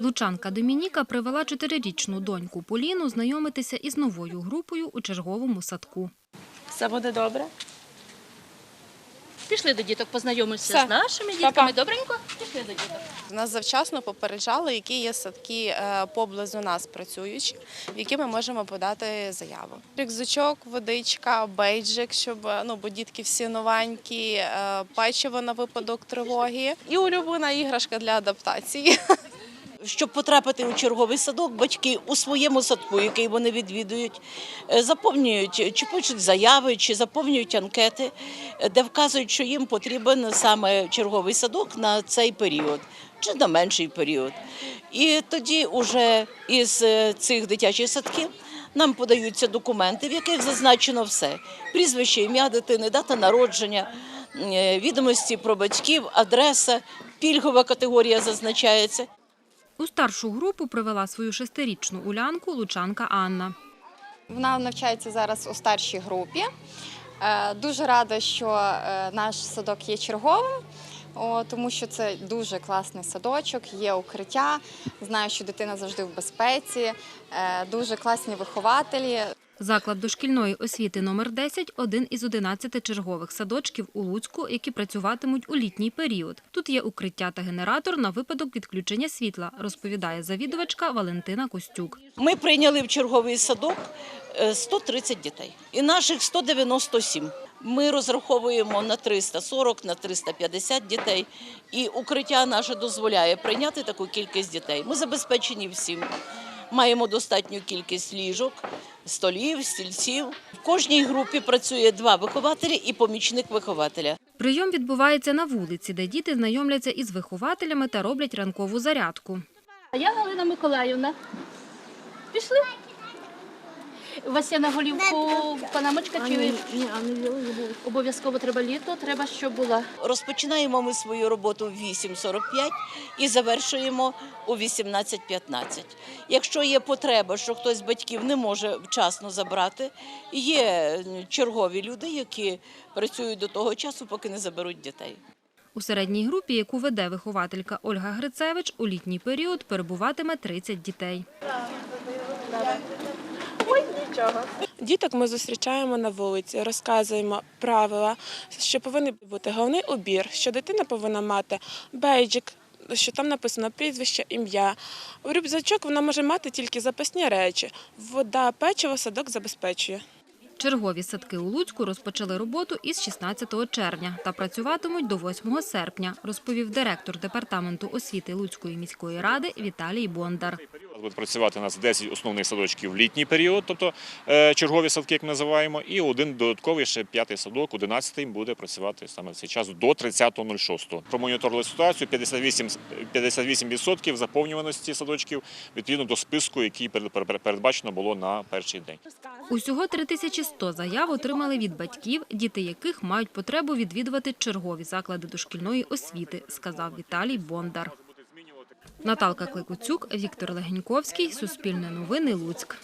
Лучанка Домініка привела чотирирічну доньку Поліну знайомитися із новою групою у черговому садку. Все буде добре. Пішли до діток, познайомишся Все. з нашими Па-па. Добренько? Пішли до діток. Нас завчасно попереджали, які є садки е, поблизу нас працюючі, в які ми можемо подати заяву. Рюкзачок, водичка, бейджик, щоб е, ну, бо дітки всі новенькі, е, печиво на випадок тривоги і улюблена іграшка для адаптації. Щоб потрапити у черговий садок, батьки у своєму садку, який вони відвідують, е, заповнюють чи пишуть заяви, чи заповнюють анкети, е, де вказують, що їм потрібен саме черговий садок на цей період чи на менший період. І тоді уже із е, цих дитячих садків нам подаються документи, в яких зазначено все: прізвище, ім'я дитини, дата народження, відомості про батьків, адреса, пільгова категорія зазначається. У старшу групу привела свою шестирічну улянку лучанка Анна. Вона навчається зараз у старшій групі. Е, Дуже рада, що е, наш садок є черговим, тому що це дуже класний садочок, є укриття. Знаю, що дитина завжди в безпеці, е, дуже класні вихователі. Заклад дошкільної освіти номер 10 – один із 11 чергових садочків у Луцьку, які працюватимуть у літній період. Тут є укриття та генератор на випадок відключення світла, розповідає завідувачка Валентина Костюк. Ми прийняли в черговий садок е, 130 дітей і наших 197. Ми розраховуємо на 340, на 350 дітей, і укриття наше дозволяє прийняти таку кількість дітей. Ми забезпечені всім. Маємо достатню кількість ліжок, столів, стільців. В кожній групі працює два вихователі і помічник вихователя. Прийом відбувається на вулиці, де діти знайомляться із вихователями та роблять ранкову зарядку. А я Галина Миколаївна. Пішли. У вас є на голівку панамочка чи обов'язково треба літо, треба, щоб була. Розпочинаємо ми свою роботу в 8.45 і завершуємо у 18.15. Якщо є потреба, що хтось з батьків не може вчасно забрати, є чергові люди, які працюють до того часу, поки не заберуть дітей. У середній групі, яку веде вихователька Ольга Грицевич, у літній період перебуватиме 30 дітей. Діток ми зустрічаємо на вулиці, розказуємо правила, що повинен бути головний убір, що дитина повинна мати бейджик, що там написано прізвище, ім'я. У рюкзачок вона може мати тільки запасні речі. Вода, печиво садок забезпечує. Чергові садки у Луцьку розпочали роботу із 16 червня та працюватимуть до 8 серпня, розповів директор департаменту освіти Луцької міської ради Віталій Бондар. Буде працювати у нас 10 основних садочків в літній період, тобто е, чергові садки, як ми називаємо, і один додатковий ще п'ятий садок, 11-й, буде працювати саме в цей час до 30.06. Промоніторили ситуацію 58, 58% заповнюваності садочків відповідно до списку, який перед- перед- передбачено було на перший день. Усього 3100 заяв отримали від батьків, діти яких мають потребу відвідувати чергові заклади дошкільної освіти, сказав Віталій Бондар. Наталка Кликуцюк, Віктор Легеньковський, Суспільне новини, Луцьк.